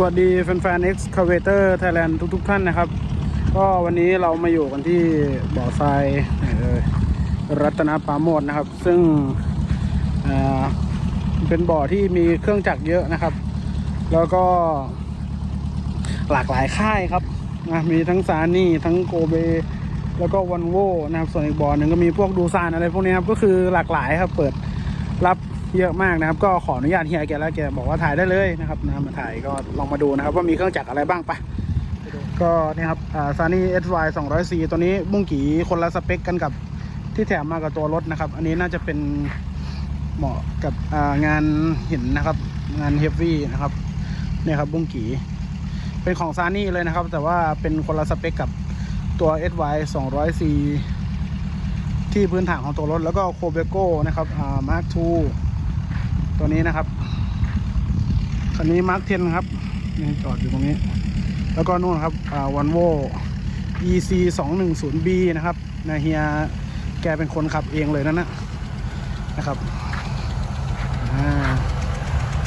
สวัสดีแฟนๆ Excavator Thailand ทุกๆ ท่านนะครับ ก็วันนี้เรามาอยู่กันที่บ่อทรายรัตนปาโมดนะครับ ซึ่งเป็นบ่อที่มีเครื่องจักรเยอะนะครับ แล้วก็หลากหลายค่ายครับนะมีทั้งซานี่ทั้งโกเบ แล้วก็วันโวนะครับ ส่วนอีกบ่อหนึ่งก็มีพวกดูซานอะไรพวกนี้ครับ ก็คือหลากหลายครับ เปิดรับ เยอะมากนะครับ ก็ขออนุญาตเฮียแกแล้วแกบอกว่าถ่ายได้เลยนะครับนะมาถ่ายก็ลองมาดูนะครับ ว่ามีเครื่องจักรอะไรบ้างไปะก็เนี่ยครับซานี่เอสวายสองร้อยซีตัวนี้บุ้งกี่คนละสเปคกันกับที่แถมมากับตัวรถนะครับ อันนี้น่าจะเป็นเหมาะกับงานหินนะครับ งานเฮฟวี่นะครับเนี่ยครับบุ้งกี่เป็นของซานี่เลยนะครับ แต่ว่าเป็นคนละสเปคกับตัว SY 200C ที่พื้นฐานของตัวรถ แล้วก็โคเบโก้นะครับอ่า Mark II ตัวนี้นะครับคันนี้ Mark 10ครับนี่จอดอยู่ตรงนี้ แล้วก็นู่นครับอ่า Volvo EC 210B นะครับนะเฮียแกเป็นคนขับเองเลยนั่นนะนะครับ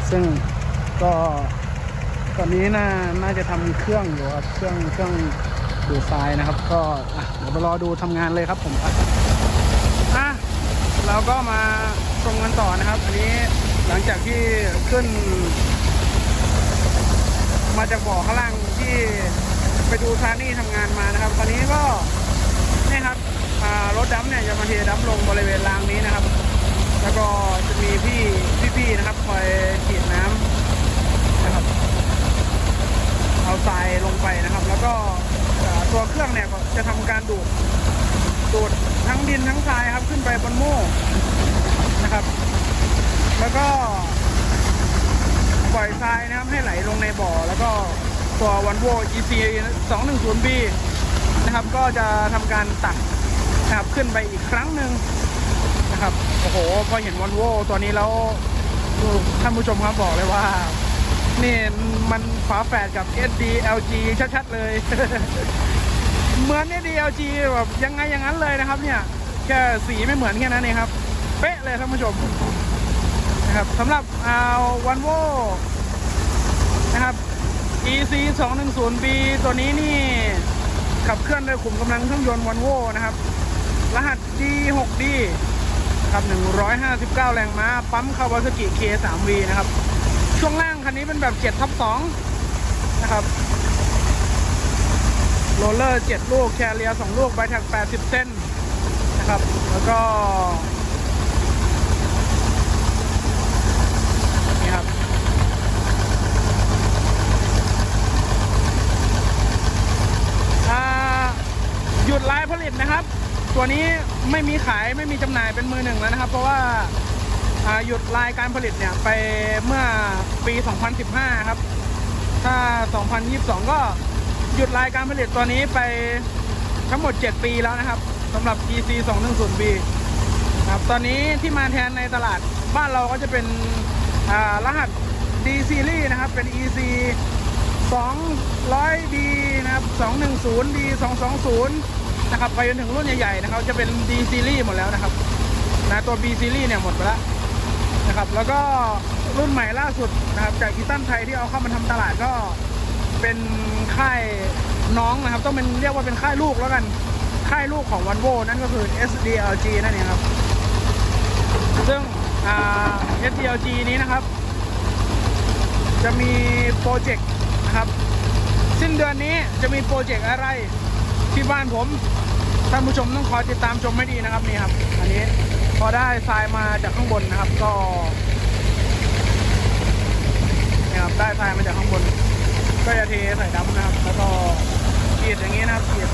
ซึ่งก็ตอนนี้น่าน่าจะทำเครื่องอยู่ครับเครื่องเครื่องดูดทรายนะครับ ก็เดี๋ยวไปรอดูทำงานเลยครับผมอะเราก็มาชมกันต่อนะครับ อันนี้ หลังจากที่ขึ้น มาจากบ่อข้างล่างที่ไปดูซานี่ทำงานมานะครับ ตอนนี้ก็เนี่ยครับรถดัมเนี่ยจะมาเทดัมลงบริเวณรางนี้นะครับ แล้วก็จะมีพี่พี่ๆนะครับคอยฉีดน้ำนะครับ เอาทรายลงไปนะครับ แล้วก็ตัวเครื่องเนี่ยจะทำการดูดดูดทั้งดินทั้งทรายครับขึ้นไปบนโม่นะครับ แล้วก็ปล่อยทรายนะครับให้ไหลลงในบ่อ แล้วก็ตัววันโว EC 210B นะครับ ก็จะทำการตักนะครับขึ้นไปอีกครั้งหนึ่งนะครับโอ้โหพอเห็นวันโวตัวนี้แล้วท่านผู้ชมครับบอกเลยว่า นี่มันฝาแฝดกับ SDLG ชัดๆเลย เหมือน SDLG แบบยังไงอย่างนั้นเลยนะครับเนี่ย แค่สีไม่เหมือนแค่นั้นเองครับ เป๊ะเลยท่านผู้ชม นะครับสำหรับเอาวันโวนะครับ EC 210B ตัวนี้นี่ขับเคลื่อนโดยขุมกำลังเครื่องยนต์วันโวนะครับ รหัส D6D ครับ159 แรงม้า ปั๊มคาวาซากิ K3V นะครับ ช่วงล่างคันนี้เป็นแบบ7ทับ2นะครับโรลเลอร์ 7 ลูก แคเรีย2ลูก ใบแท็ก80 เส้นนะครับ แล้วก็ นี่ครับ อ่า หยุดลายผลิตนะครับ ตัวนี้ไม่มีขายไม่มีจำหน่ายเป็นมือหนึ่งแล้วนะครับ เพราะว่าหยุดรายการผลิตเนี่ยไปเมื่อปี 2015 ครับ ถ้า 2022 ก็หยุดรายการผลิตตัวนี้ไปทั้งหมด 7 ปีแล้วนะครับสำหรับ EC 210B ครับตอนนี้ที่มาแทนในตลาดบ้านเราก็จะเป็นรหัส D Series นะครับ เป็น EC 200D นะครับ 210D 220 นะครับ ไปจนถึงรุ่นใหญ่ๆนะครับ จะเป็น D Series หมดแล้วนะครับนะตัว B Series เนี่ยหมดไปแล้วนะครับ แล้วก็รุ่นใหม่ล่าสุดนะครับ จากอีตันไทยที่เอาเข้ามาทำตลาดก็เป็นค่ายน้องนะครับ ต้องเป็นเรียกว่าเป็นค่ายลูกแล้วกัน ค่ายลูกของวันโวนั่นก็คือ SDLG นั่นเองครับ ซึ่ง SDLG นี้นะครับ จะมีโปรเจกต์ นะครับ สิ้นเดือนนี้จะมีโปรเจกต์อะไรที่บ้านผมท่านผู้ชมต้องคอยติดตามชมให้ดีนะครับนี่ครับอันนี้พอได้ทรายมาจากข้างบนนะครับ ก็นี่ครับได้ทรายมาจากข้างบน ก็จะเทใส่ดำนะครับ แล้วก็ขีดอย่างนี้นะครับขีด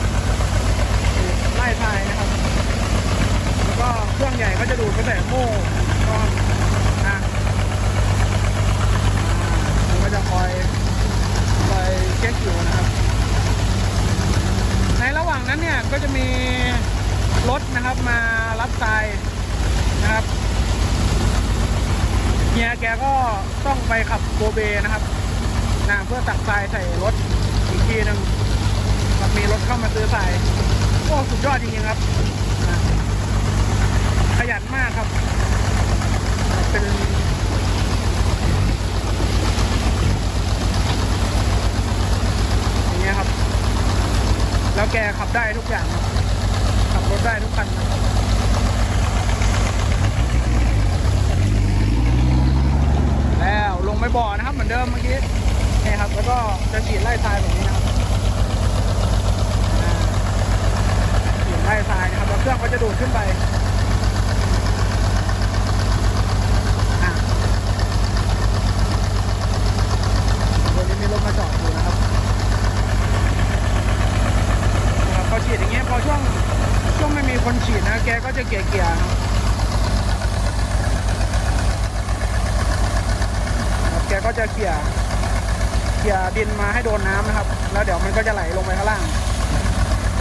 ขีดไล่ทรายนะครับ แล้วก็เครื่องใหญ่ก็จะดูดไปใส่โม่ก็นะอ่ามันก็จะคอยคอย เช็คอยู่นะครับ ในระหว่างนั้นเนี่ยก็จะมีรถนะครับมารับทรายนะครับเฮียแกก็ต้องไปขับโกเบนะครับนะเพื่อตักทรายใส่รถอีกทีหนึ่งครับมีรถเข้ามาซื้อทรายโอ้สุดยอดจริงๆครับนะขยันมากครับ เป็น แล้วแกขับได้ทุกอย่าง ขับรถได้ทุกคันนะแล้วลงไปบ่อนะครับ เหมือนเดิมเมื่อกี้นี่ครับ แล้วก็จะฉีดไล่ทรายแบบนี้นะครับฉีดไล่ทรายนะครับแล้วเครื่องก็จะดูดขึ้นไปอะวันนี้มีรถมาจอดอยู่นะครับ นะครับ พอช่วงช่วงไม่มีคนฉีดนะ แกก็จะเกลี่ยเกียแกก็จะเกลี่ยเกลี่ยดินมาให้โดนน้ำนะครับ แล้วเดี๋ยวมันก็จะไหลลงไปข้างล่าง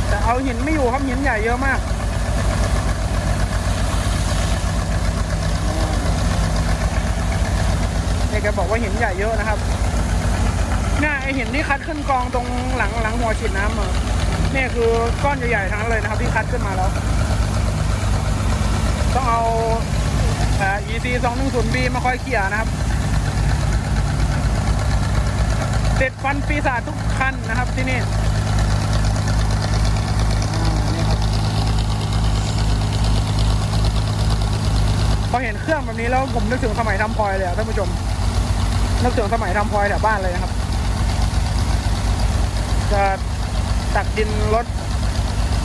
แต่เอาหินไม่อยู่ครับหินใหญ่เยอะมากเนี่ยแกบอกว่าหินใหญ่เยอะนะครับเนี่ยไอหินที่คัดขึ้นกองตรงหลังหลังหัวฉีดน้ำอะ นี่คือก้อนใหญ่ๆทั้งนั้นเลยนะครับที่คัดขึ้นมาแล้ว ต้องเอาเอ่อ EC 2 1 0 B มาคอยเขี่ยนะครับติดฟันปีศาจทุกคันนะครับที่นี่พอเห็นเครื่องแบบนี้แล้วผมนึกถึงสมัยทำพลอยเลยอะท่านผู้ชมนึกถึงสมัยทำพลอยแถวบ้านเลยนะครับจะ ตักดินรถ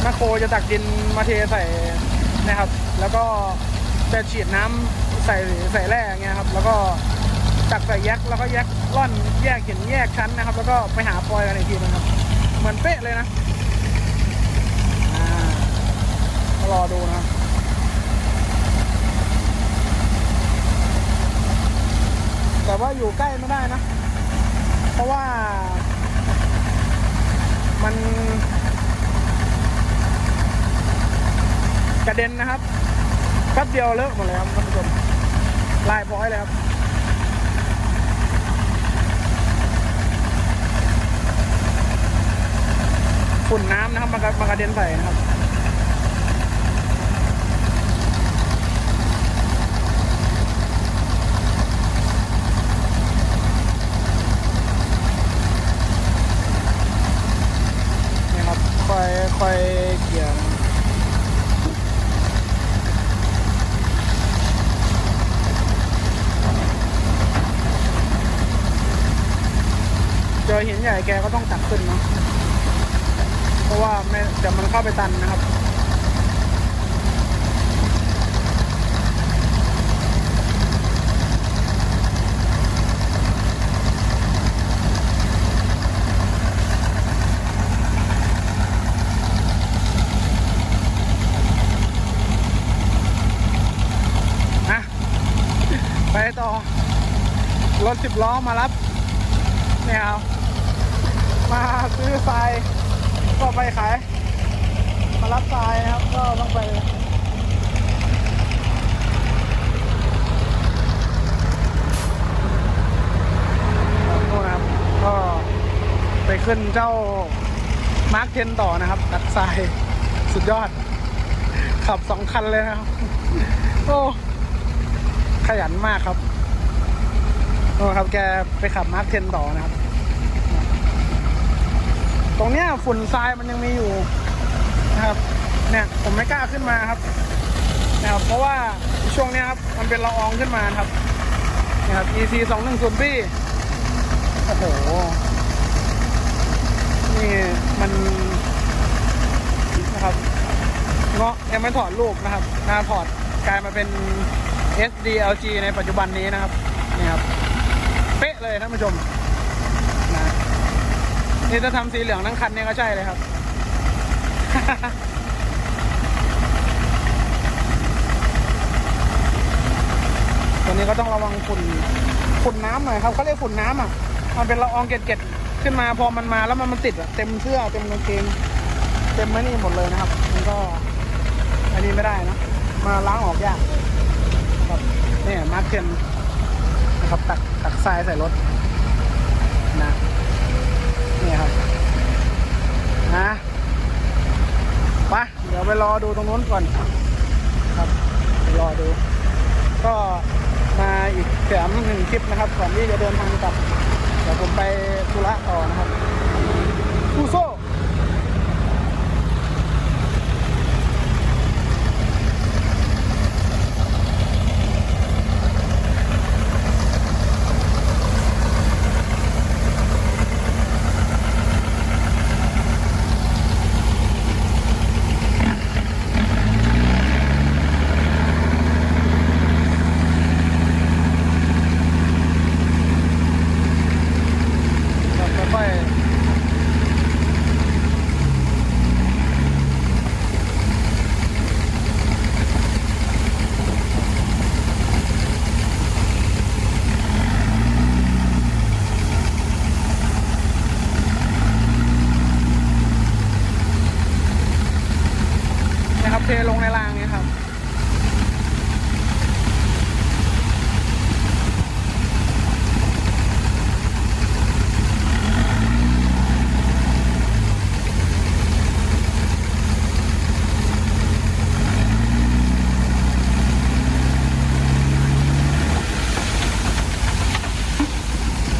แมคโครจะตักดินมาเทใส่นะครับ แล้วก็จะฉีดน้ำใส่ใส่แร่เงี้ยครับ แล้วก็ตักใส่แยกษ์แล้วก็แยกษ์ร่อนแยกเหินแยกชั้นนะครับ แล้วก็ไปหาฟอยกันอีกทีนึงครับ เหมือนเป๊ะเลยนะอ่ารอดูนะแต่ว่าอยู่ใกล้ไม่ได้นะ เพราะว่า มันกระเด็นนะครับแป๊บเดียวเลอะหมดเลยครับท่านผู้ชมลายพร้อยเลยครับฝุ่นน้ำนะครับมากระมันกระเด็นใส่นะครับ นี่ครับ ค่อเกี่ยร์เจอหินใหญ่แกก็ต้องตักขึ้นเนาะเพราะว่าไม่เดี๋ยวมันเข้าไปตันนะครับ นะไปต่อ รถ สิบล้อมารับเนี่ยมาซื้อทรายก็ไปขายมารับทรายนะครับก็ต้องไปนู่นครับก็ไปขึ้นเจ้ามาร์คเทนต่อนะครับตัดทรายสุดยอด ขับสองคันเลยนะครับ โอ้ ขยันมากครับ โอ้ครับแกไปขับมาร์คเทนต่อนะครับ ตรงเนี้ยฝุ่นทรายมันยังมีอยู่นะครับ เนี่ยผมไม่กล้าขึ้นมาครับนะครับเพราะว่าช่วงเนี้ยครับมันเป็นละอองขึ้นมานะครับนี่ครับ EC 2 1 0 B โอ้โหนี่มันนะครับเงาะยังไม่ถอดรูปนะครับนาถอดกลายมาเป็น SDLG ในปัจจุบันนี้นะครับนี่ครับ เป๊ะเลยท่านผู้ชมนะนี่ถ้าทำสีเหลืองทั้งคันเนี่ยก็ใช่เลยครับ ตัวนี้ก็ต้องระวังฝุ่นฝุ่นน้ำหน่อยครับเขาเรียกฝุ่นน้ำอะ มันเป็นละอองเกล็ดๆขึ้นมาพอมันมาแล้วมันมันติดอะเต็มเสื้อเต็มกางเกงเต็มไม่นี่หมดเลยนะครับ มันก็อันนี้ไม่ได้นะ มาล้างออกยากครับนี่มาร์คเทน ครับตักตักทรายใส่รถนะนี่ครับนะไปเดี๋ยวไปรอดูตรงนู้นก่อนครับไปรอดู ก็มาอีกแถมหนึ่งคลิปนะครับก่อนที่จะเดินทางกลับเดี๋ยวผมไปธุระต่อนะครับซูโซ่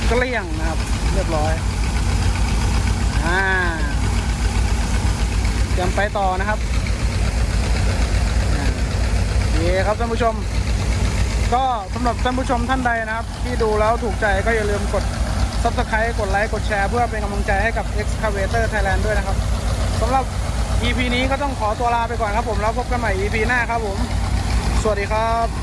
เกลี้ยงนะครับ เรียบร้อย อ่าเตรียม ไปต่อนะครับอ่าดีครับท่านผู้ชม ก็สำหรับท่านผู้ชมท่านใดนะครับ ที่ดูแล้วถูกใจก็อย่าลืมกด s u b สไครต์กดไลค์กดแชร์เพื่อเป็นกำลังใจให้กับ Excavator Thailand ด้วยนะครับสำหรับ EP นี้ก็ต้องขอตัวลาไปก่อนครับผม แล้วพบกันใหม่ EP หน้าครับผม สวัสดีครับ